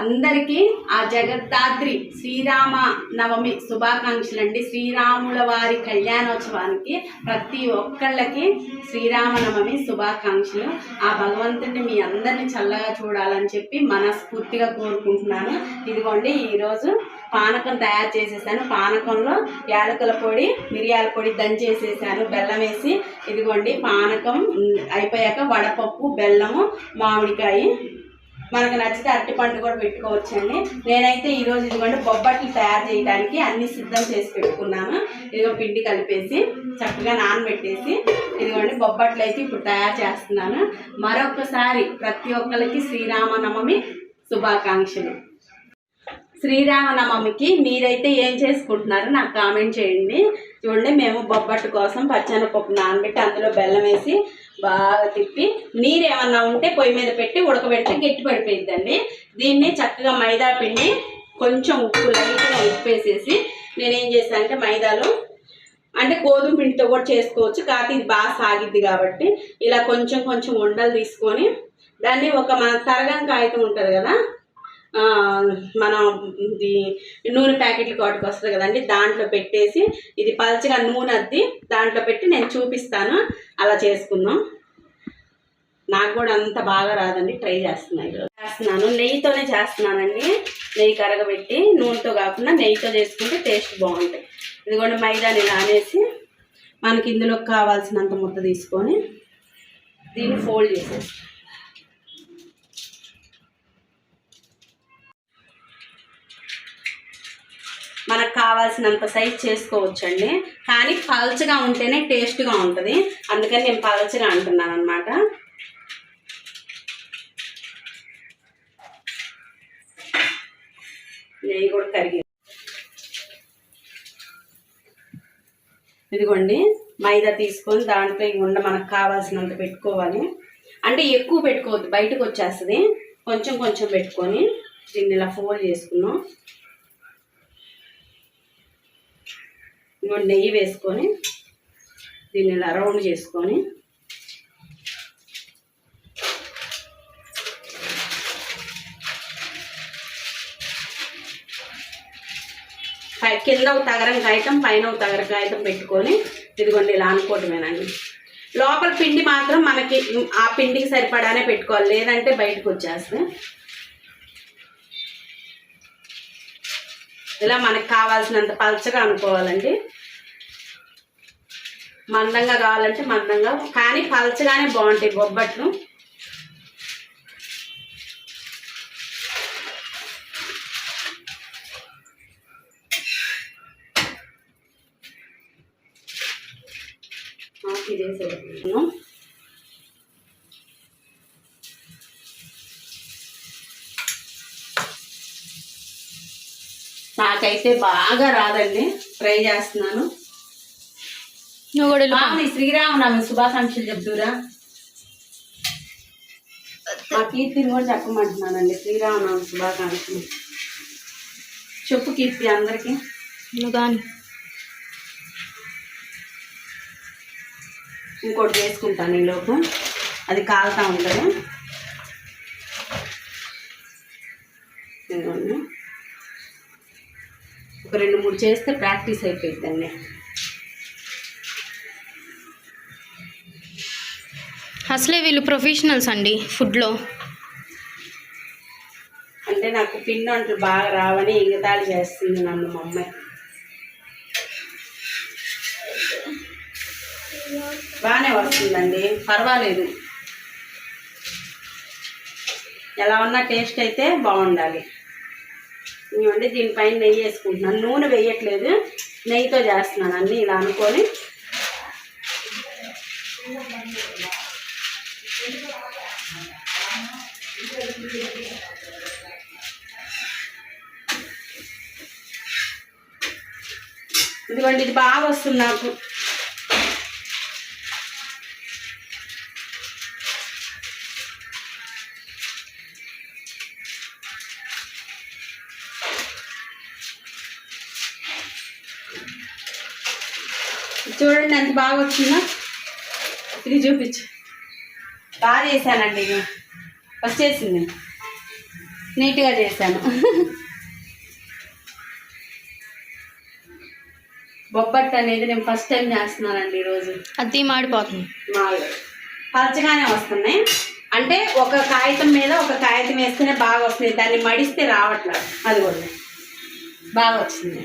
అందరికీ ఆ జగద్దాత్రి శ్రీరామ నవమి శుభాకాంక్షలు అండి శ్రీరాముల వారి కళ్యాణోత్సవానికి ప్రతి ఒక్కళ్ళకి శ్రీరామనవమి శుభాకాంక్షలు. ఆ భగవంతుడిని మీ అందరిని చల్లగా చూడాలని చెప్పి మనస్ఫూర్తిగా కోరుకుంటున్నాను. ఇదిగోండి ఈరోజు పానకం తయారు చేసేసాను. పానకంలో యాలకుల పొడి మిరియాల పొడి దంచేసేసాను బెల్లం వేసి ఇదిగోండి పానకం అయిపోయాక వడపప్పు బెల్లము మామిడికాయ మనకు నచ్చితే అరటిపండు కూడా పెట్టుకోవచ్చండి. నేనైతే ఈరోజు ఇదిగోండి బొబ్బట్లు తయారు చేయడానికి అన్ని సిద్ధం చేసి పెట్టుకున్నాను. ఇదిగో పిండి కలిపేసి చక్కగా నానబెట్టేసి ఇదిగోండి బొబ్బట్లు అయితే ఇప్పుడు తయారు చేస్తున్నాను. మరొకసారి ప్రతి ఒక్కరికి శ్రీరామనవమి శుభాకాంక్షలు. శ్రీరామనవమికి మీరైతే ఏం చేసుకుంటున్నారు? నాకు కామెంట్ చేయండి. చూడండి మేము బొబ్బట్టు కోసం పచ్చనపప్పు నానబెట్టి అందులో బెల్లం వేసి బాగా తిప్పి నీరు ఏమన్నా ఉంటే పొయ్యి మీద పెట్టి ఉడకబెడితే గట్టి పడిపోయిద్దండి. దీన్ని చక్కగా మైదా పిండి కొంచెం ఉప్పు లైట్గా ఉప్పు వేసేసి నేనేం చేశాను అంటే మైదాలో అంటే గోధుమ పిండితో కూడా చేసుకోవచ్చు కాకపోతే ఇది బాగా సాగిద్ది కాబట్టి ఇలా కొంచెం కొంచెం ఉండలు తీసుకొని దాన్ని ఒక మన తరగం కాగితం ఉంటుంది కదా మనం ఇది నూనె ప్యాకెట్లు కాటుకు వస్తుంది కదండి దాంట్లో పెట్టేసి ఇది పల్చగా నూనె అద్ది దాంట్లో పెట్టి నేను చూపిస్తాను అలా చేసుకుందాం. నాకు కూడా అంత బాగా రాదండి ట్రై చేస్తున్నాను ఈరోజు. చేస్తున్నాను నెయ్యితోనే చేస్తున్నానండి. నెయ్యి కరగబెట్టి నూనెతో కాకుండా నెయ్యితో చేసుకుంటే టేస్ట్ బాగుంటుంది ఇదిగోండి మైదాని నానేసి మనకి ఇందులో కావాల్సినంత ముద్ద తీసుకొని దీన్ని ఫోల్డ్ చేసేసి మనకు కావాల్సినంత సైజ్ చేసుకోవచ్చండి. కానీ పల్చగా ఉంటేనే టేస్ట్గా ఉంటుంది. అందుకని నేను పలచగా అంటున్నాను అనమాట నెయ్యి కూడా కరిగి ఇదిగోండి మైదా తీసుకొని దాంట్లో ఉండ మనకు కావాల్సినంత పెట్టుకోవాలి. అంటే ఎక్కువ పెట్టుకోవద్దు బయటకు వచ్చేస్తుంది. కొంచెం కొంచెం పెట్టుకొని దీన్ని ఇలా ఫోల్డ్ చేసుకున్నాం. ఇంకోటి నెయ్యి వేసుకొని దీన్ని ఇలా రౌండ్ చేసుకొని పై కింద ఒక తగరం కాగితం పైన ఒక తగరం కాగితం పెట్టుకొని ఇదిగోండి ఇలా అనుకోవటమేనండి. లోపల పిండి మాత్రం మనకి ఆ పిండికి సరిపడానే పెట్టుకోవాలి లేదంటే బయటకు వచ్చేస్తుంది. ఇలా మనకు కావాల్సినంత పలచగా అనుకోవాలండి. మందంగా కావాలంటే మందంగా కానీ పలచగానే బాగుంటాయి బొబ్బట్లు. నాకు నాకైతే బాగా రాదండి. ట్రై చేస్తున్నాను. నువ్వు శ్రీరామనవమి శుభాకాంక్షలు చెప్తురా? మా కీర్తిని కూడా చెప్పమంటున్నానండి. శ్రీరామనవమి శుభాకాంక్షలు. చెప్పు కీర్తి అందరికి. నువ్వు కానీ ఇంకోటి చేసుకుంటాను ఈలోపు అది కాలుతా ఉంటుంది. మూడు చేస్తే ప్రాక్టీస్ అయిపోయిందండి అసలే వీళ్ళు ప్రొఫెషనల్స్ అండి ఫుడ్లో. అంటే నాకు పిండి వంటలు బాగా రావని ఎగతాళి చేస్తుంది నన్ను మా అమ్మాయి. బాగానే వస్తుందండి పర్వాలేదు. ఎలా ఉన్నా టేస్ట్ అయితే బాగుండాలి. ఇవ్వండి దీనిపైన నెయ్యి వేసుకుంటున్నాను. నూనె వేయట్లేదు. నెయ్యితో చేస్తున్నాను అన్నీ ఇలా అనుకొని. ఇదిగోండి ఇది బాగా వస్తుంది నాకు. చూడండి ఎంత బాగా వచ్చిందో. ఇది చూపించు. బాగా చేశానండి ఇది. వచ్చేసింది నీట్గా చేశాను. బొబ్బట్టు అనేది నేను ఫస్ట్ టైం చేస్తున్నానండి ఈరోజు. అది మాడిపోతుంది మాలు. పలచగానే వస్తున్నాయి. అంటే ఒక కాగితం మీద ఒక కాగితం వేస్తేనే బాగా వస్తుంది దాన్ని మడిస్తే రావట్లేదు అది కూడా. బాగా వచ్చింది.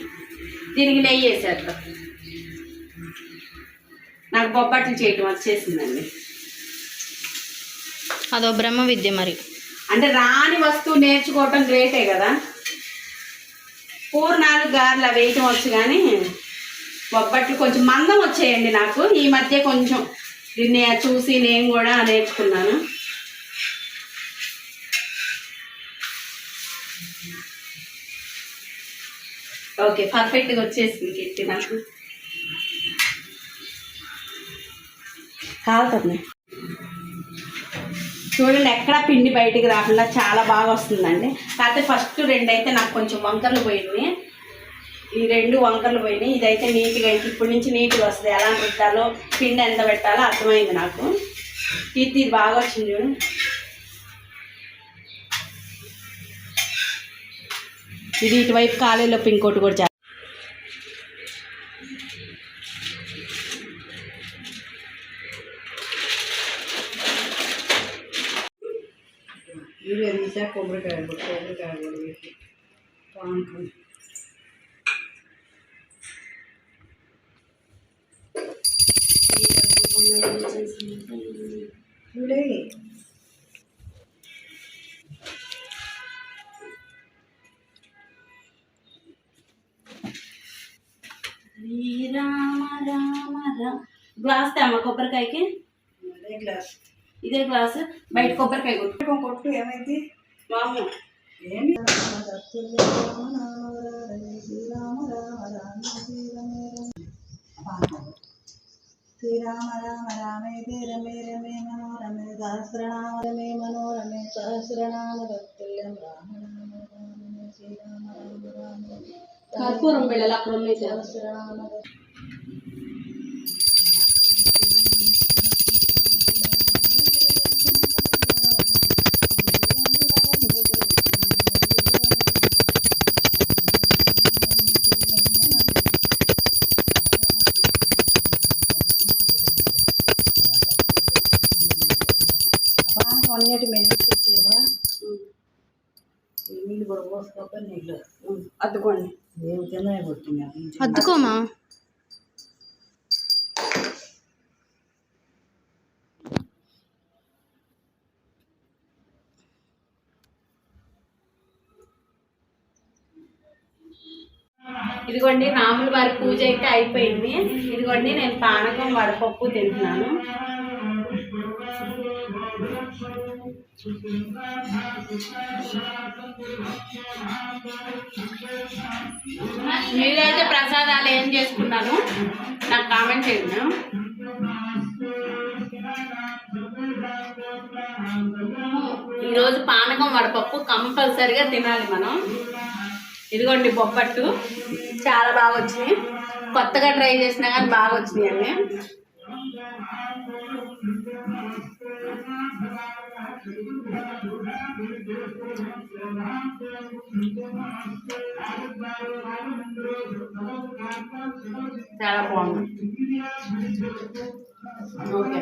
దీనికి నెయ్యి వేసేద్దాం. నాకు బొబ్బట్లు చేయటం వచ్చేసిందండి అదో బ్రహ్మ విద్య మరి. అంటే రాని వస్తువు నేర్చుకోవటం గ్రేటే కదా. పూర్ణాలు గారెలు అవి వేయటం వచ్చు కానీ బొబ్బట్లు కొంచెం మందం వచ్చేయండి నాకు. ఈ మధ్య కొంచెం దీన్ని చూసి నేను కూడా నేర్చుకున్నాను. ఓకే పర్ఫెక్ట్గా వచ్చేసింది కిట్టి నాకు. కాలుతుంది. చూడండి ఎక్కడ పిండి బయటికి రాకుండా చాలా బాగా వస్తుందండి. కాకపోతే ఫస్ట్ రెండు అయితే నాకు కొంచెం వంకర్లు పోయింది ఈ రెండు వంకర్లు పోయినాయి ఇదైతే నీట్గా అయితే ఇప్పటి నుంచి నీట్గా వస్తుంది. ఎలా పెట్టాలో పిండి ఎంత పెట్టాలో అర్థమైంది నాకు. ఇది ఇది బాగా వచ్చింది చూడు. ఇది ఇటువైపు కాలేలోపు ఇంకోటి కూడా ఇవే తీసా కొబ్బరికాయ కూడా కొబ్బరికాయ కూడా పెట్టి పానకం చూడే. శ్రీరామ రామ రామ గ్లాస్ తేమ్మ కొబ్బరికాయకి? గ్లాస్. ఇదే గ్లాస్ బయట కొబ్బరికాయ కొట్టు కొట్టు ఏమైంది మాము ఏమి శ్రీరామ రామ రామే రమే రమే మనోరమే సహస్రనామ రమే మనోరమే సహస్రనామ తత్తుల్యం రామ రామ రామే శ్రీరామ రామ రామే కర్పూరం బిళ్ళలు అక్కడ ఉన్నాయి సార్ సహస్రనామ అద్దుకోమా? ఇదిగోండి రాముల వారి పూజ అయితే అయిపోయింది. ఇదిగోండి నేను పానకం వడపప్పు తింటున్నాను. మీరైతే ప్రసాదాలు ఏం చేసుకున్నారు? నాకు కామెంట్ చేయండి. ఈరోజు పానకం వడపప్పు కంపల్సరిగా తినాలి మనం. ఇదిగోండి బొప్పట్టు చాలా బాగా వచ్చినాయి. కొత్తగా ట్రై చేసినా కానీ బాగా వచ్చినాయి అన్నీ. చాలా బాగుంది ఓకే